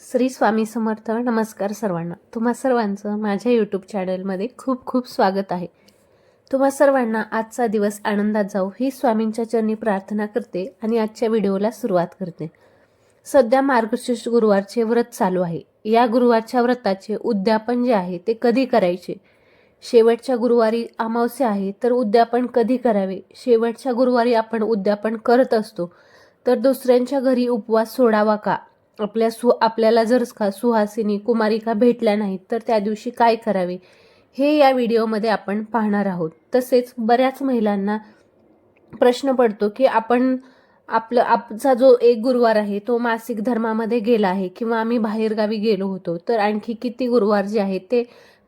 श्री स्वामी समर्थ नमस्कार सर्वांना. तुम्हा सर्वांचं माझ्या यूट्यूब चॅनलमध्ये खूप खूप स्वागत आहे. तुम्हा सर्वांना आजचा दिवस आनंदात जाऊ ही स्वामींच्या चरणी प्रार्थना करते आणि आजच्या व्हिडिओला सुरुवात करते. सध्या मार्गशीर्ष गुरुवारचे व्रत चालू आहे. या गुरुवारच्या व्रताचे उद्यापन जे आहे ते कधी करायचे? शेवटच्या गुरुवारी अमावस्या आहे तर उद्यापन कधी करावे? शेवटच्या गुरुवारी आपण उद्यापन करत असतो. तर दुसऱ्यांच्या घरी उपवास सोडावा का? आपल्या सु आपल्याला जर का सुहासिनी कुमारिका भेटल्या नाहीत तर त्या दिवशी काय करावे? हे या व्हिडिओमध्ये आपण पाहणार आहोत. तसेच बऱ्याच महिलांना प्रश्न पडतो की आपण आपलं आपचा जो एक गुरुवार आहे तो मासिक धर्मामध्ये गेला आहे किंवा आम्ही बाहेरगावी गेलो होतो तर आणखी किती गुरुवार जे आहेत ते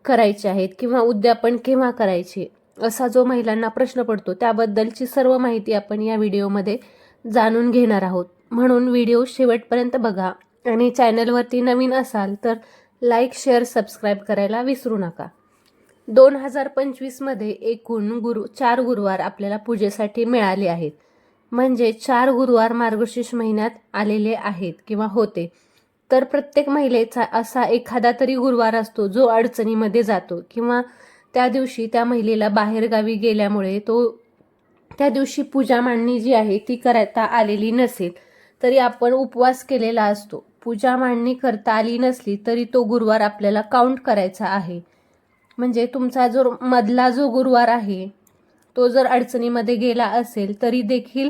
करायचे आहेत किंवा उद्यापन केव्हा करायचे असा जो महिलांना प्रश्न पडतो त्याबद्दलची सर्व माहिती आपण या व्हिडिओमध्ये जाणून घेणार आहोत. म्हणून व्हिडिओ शेवटपर्यंत बघा. आणि चॅनलवरती नवीन असाल तर लाईक शेअर सबस्क्राईब करायला विसरू नका. दोन हजार पंचवीसमध्ये एकूण गुरु चार गुरुवार आपल्याला पूजेसाठी मिळाले आहेत. म्हणजे चार गुरुवार मार्गशीर्ष महिन्यात आलेले आहेत किंवा होते. तर प्रत्येक महिलेचा असा एखादा तरी गुरुवार असतो जो अडचणीमध्ये जातो किंवा त्या दिवशी त्या महिलेला बाहेरगावी गेल्यामुळे तो त्या दिवशी पूजा मांडणी जी आहे ती करता आलेली नसेल. तरी आपण उपवास केलेला असतो. पूजा मांडणी करता आली नसली तरी तो गुरुवार आपल्याला काउंट करायचा आहे. म्हणजे तुमचा जो मधला जो गुरुवार आहे तो जर अडचणीमध्ये गेला असेल तरी देखील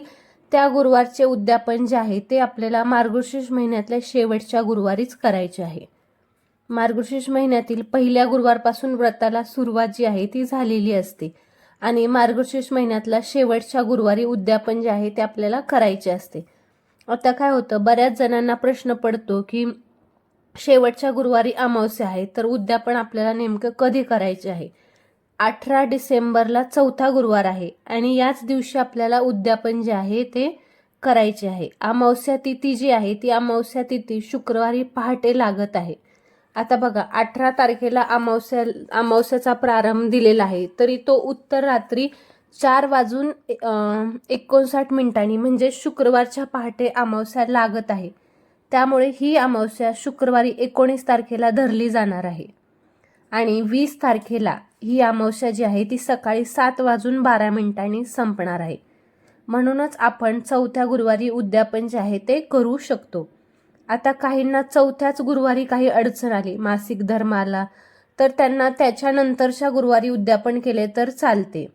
त्या गुरुवारचे उद्यापन जे आहे ते आपल्याला मार्गशीर्ष महिन्यातल्या शेवटच्या गुरुवारीच करायचे आहे. मार्गशीर्ष महिन्यातील पहिल्या गुरुवारपासून व्रताला सुरुवात जी आहे ती झालेली असते आणि मार्गशीर्ष महिन्यातला शेवटच्या गुरुवारी उद्यापन जे आहे ते आपल्याला करायचे असते. आता काय होतं बऱ्याच जणांना प्रश्न पडतो की शेवटच्या गुरुवारी अमावस्या आहे तर उद्यापन आपल्याला नेमकं कधी करायचे आहे? अठरा डिसेंबरला चौथा गुरुवार आहे आणि याच दिवशी आपल्याला उद्यापन जे आहे ते करायचे आहे. अमावस्या तिथी जी आहे ती अमावस्या तिथी शुक्रवारी पहाटे लागत आहे. आता बघा अठरा तारखेला अमावस्या अमावस्याचा प्रारंभ दिलेला आहे तरी तो उत्तर रात्री चार वाजून एकोणसाठ मिनिटांनी म्हणजे शुक्रवारच्या पहाटे अमावस्या लागत आहे. त्यामुळे ही अमावस्या शुक्रवारी एकोणीस तारखेला धरली जाणार आहे. आणि वीस तारखेला ही अमावस्या जी आहे ती सकाळी सात वाजून बारा मिनिटांनी संपणार आहे. म्हणूनच आपण चौथ्या गुरुवारी उद्यापन जे आहे ते करू शकतो. आता काहींना चौथ्याच गुरुवारी काही अडचण आली मासिक धर्माला तर त्यांना त्याच्यानंतरच्या गुरुवारी उद्यापन केले तर चालते.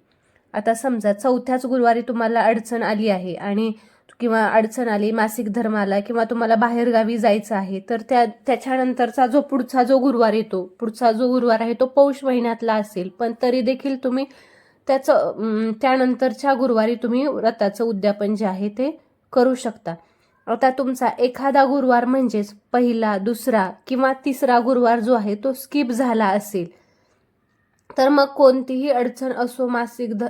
आता समजा चौथ्याच गुरुवारी तुम्हाला अडचण आली आहे आणि किंवा अडचण आली मासिक धर्माला किंवा तुम्हाला बाहेरगावी जायचं आहे तर त्या त्याच्यानंतरचा जो पुढचा जो गुरुवार येतो पुढचा जो गुरुवार आहे तो पौष महिन्यातला असेल पण तरी देखील तुम्ही त्याचं त्यानंतरच्या गुरुवारी तुम्ही व्रताचं उद्यापन जे आहे ते करू शकता. आता तुमचा एखादा गुरुवार म्हणजेच पहिला दुसरा किंवा तिसरा गुरुवार जो आहे तो स्किप झाला असेल तर मग कोणतीही अडचण असो मासिक ध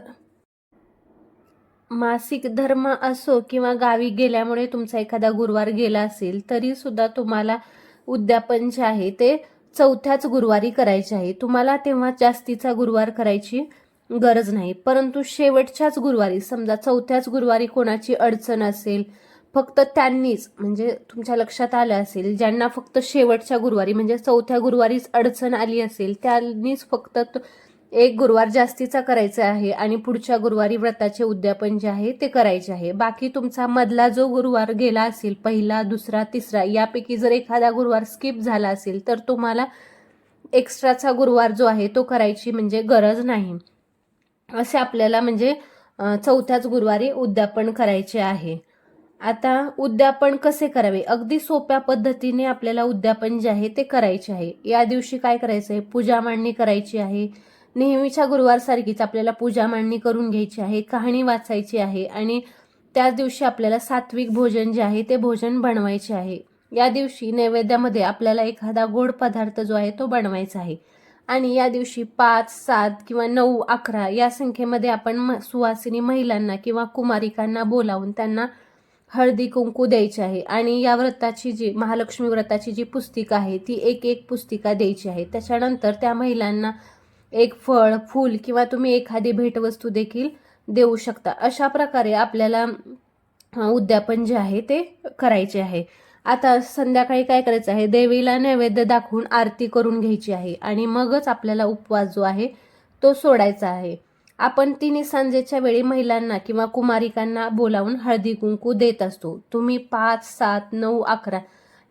मासिक धर्म असो किंवा गावी गेल्यामुळे तुमचा एखादा गुरुवार गेला असेल तरी सुद्धा तुम्हाला उद्यापन जे आहे ते चौथ्याच गुरुवारी करायचे आहे. तुम्हाला तेव्हा जास्तीचा गुरुवार करायची गरज नाही. परंतु शेवटच्याच गुरुवारी समजा चौथ्याच गुरुवारी कोणाची अडचण असेल फक्त त्यांनीच म्हणजे तुमच्या लक्षात आलं असेल ज्यांना फक्त शेवटच्या गुरुवारी म्हणजे चौथ्या गुरुवारीच अडचण आली असेल त्यांनीच फक्त तो- एक गुरुवार जास्तीचा करायचा आहे आणि पुढच्या गुरुवारी व्रताचे उद्यापन जे आहे ते करायचे आहे. बाकी तुमचा मधला जो गुरुवार गेला असेल पहिला दुसरा तिसरा यापैकी जर एखादा गुरुवार स्किप झाला असेल तर तुम्हाला एक्स्ट्राचा गुरुवार जो आहे तो करायची म्हणजे गरज नाही. असे आपल्याला म्हणजे चौथ्याच गुरुवारी उद्यापन करायचे आहे. आता उद्यापन कसे करावे? अगदी सोप्या पद्धतीने आपल्याला उद्यापन जे आहे ते करायचे आहे. या दिवशी काय करायचं आहे? पूजा मांडणी करायची आहे. नेहमीच्या गुरुवारसारखीच आपल्याला पूजा मांडणी करून घ्यायची आहे कहाणी वाचायची आहे आणि त्याच दिवशी आपल्याला सात्विक भोजन जे आहे ते भोजन बनवायचे आहे. या दिवशी नैवेद्यामध्ये आपल्याला एखादा गोड पदार्थ जो आहे तो बनवायचा आहे. आणि या दिवशी पाच सात किंवा नऊ अकरा या संख्येमध्ये आपण म- सुवासिनी महिलांना किंवा कुमारिकांना बोलावून त्यांना हळदी कुंकू द्यायची आहे. आणि या व्रताची जी महालक्ष्मी व्रताची जी पुस्तिका आहे ती एक एक पुस्तिका द्यायची आहे. त्याच्यानंतर त्या महिलांना एक फळ फूल किंवा तुम्ही एखादी भेटवस्तू देखील देऊ शकता. अशा प्रकारे आपल्याला उद्यापन जे आहे ते करायचे आहे. आता संध्याकाळी काय करायचं आहे? देवीला नैवेद्य दाखवून आरती करून घ्यायची आहे. आणि मगच आपल्याला उपवास जो आहे तो सोडायचा आहे. आपण तिने सांजेच्या वेळी महिलांना किंवा कुमारिकांना बोलावून हळदी कुंकू देत असतो. तुम्ही पाच सात नऊ अकरा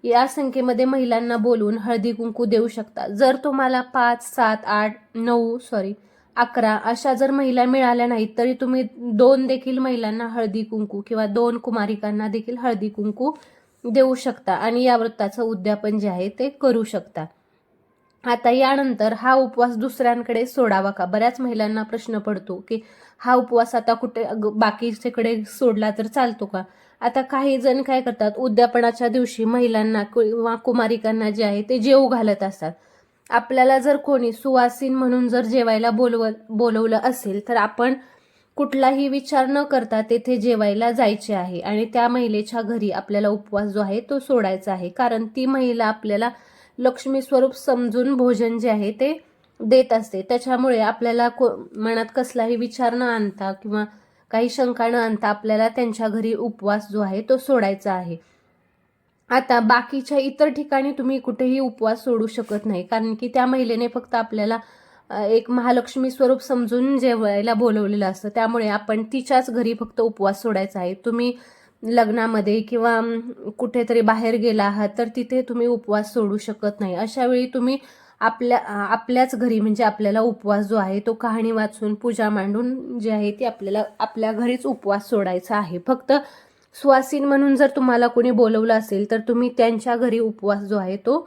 या संख्येमध्ये महिलांना बोलवून हळदी कुंकू देऊ शकता. जर तुम्हाला पाच सात आठ नऊ सॉरी अकरा अशा जर महिला मिळाल्या नाहीत तरी तुम्ही दोन देखील महिलांना हळदी कुंकू किंवा दोन कुमारिकांना देखील हळदी कुंकू देऊ शकता आणि या व्रताचं उद्यापन जे आहे ते करू शकता. आता यानंतर हा उपवास दुसऱ्यांकडे सोडावा का? बऱ्याच महिलांना प्रश्न पडतो की हा उपवास आता कुठे बाकीच्याकडे सोडला तर चालतो का? आता काही जण काय करतात उद्यापनाच्या दिवशी महिलांना किंवा कुमारिकांना जे आहे ते जेव घालत असतात. आपल्याला जर कोणी सुवासीन म्हणून जर जेवायला बोलव बोलवलं असेल तर आपण कुठलाही विचार न करता तेथे जेवायला जायचे आहे. आणि त्या महिलेच्या घरी आपल्याला उपवास जो आहे तो सोडायचा आहे. कारण ती महिला आपल्याला लक्ष्मी स्वरूप समजून भोजन जे आहे ते देत असते. त्याच्यामुळे आपल्याला को मनात कसलाही विचार न आणता किंवा काही शंका न आणता आपल्याला त्यांच्या घरी उपवास जो आहे तो सोडायचा आहे. आता बाकीच्या इतर ठिकाणी तुम्ही कुठेही उपवास सोडू शकत नाही. कारण की त्या महिलेने फक्त आपल्याला एक महालक्ष्मी स्वरूप समजून जेवायला बोलवलेलं असतं. त्यामुळे आपण तिच्याच घरी फक्त उपवास सोडायचा आहे. तुम्ही लग्नामध्ये किंवा कुठेतरी बाहेर गेला आहात तर तिथे तुम्ही उपवास सोडू शकत नाही. अशा वेळी तुम्ही आपल्या आपल्याच घरी म्हणजे आपल्याला उपवास जो आहे तो कहाणी वाचून पूजा मांडून जे आहे ती आपल्याला आपल्या घरीच उपवास सोडायचा आहे. फक्त सुवासीन म्हणून जर तुम्हाला कोणी बोलवलं असेल तर तुम्ही त्यांच्या घरी उपवास जो आहे तो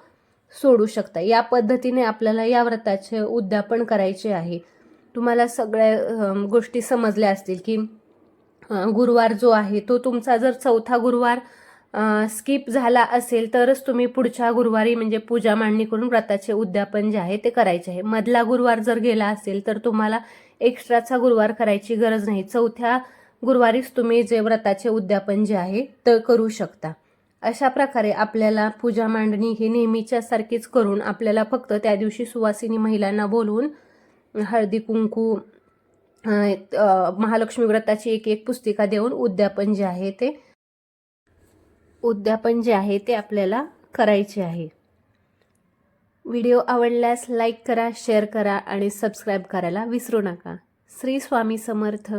सोडू शकता. या पद्धतीने आपल्याला या व्रताचे उद्यापन करायचे आहे. तुम्हाला सगळ्या गोष्टी समजल्या असतील की गुरुवार जो आहे तो तुमचा जर चौथा गुरुवार स्किप झाला असेल तरच तुम्ही पुढच्या गुरुवारी म्हणजे पूजा मांडणी करून व्रताचे उद्यापन जे आहे ते करायचे आहे. मधला गुरुवार जर गेला असेल तर तुम्हाला एक्स्ट्राचा गुरुवार करायची गरज नाही. चौथ्या गुरुवारीच तुम्ही जे व्रताचे उद्यापन जे आहे ते करू शकता. अशा प्रकारे आपल्याला पूजा मांडणी ही नेहमीच्या सारखीच करून आपल्याला फक्त त्या दिवशी सुवासिनी महिलांना बोलवून हळदी कुंकू महालक्ष्मी व्रताची एक एक पुस्तिका देऊन उद्यापन जे आहे ते उद्यापन जे आहे ते आपल्याला करायचे आहे. व्हिडिओ आवडल्यास लाईक करा शेअर करा आणि सबस्क्राईब करायला विसरू नका. श्री स्वामी समर्थ.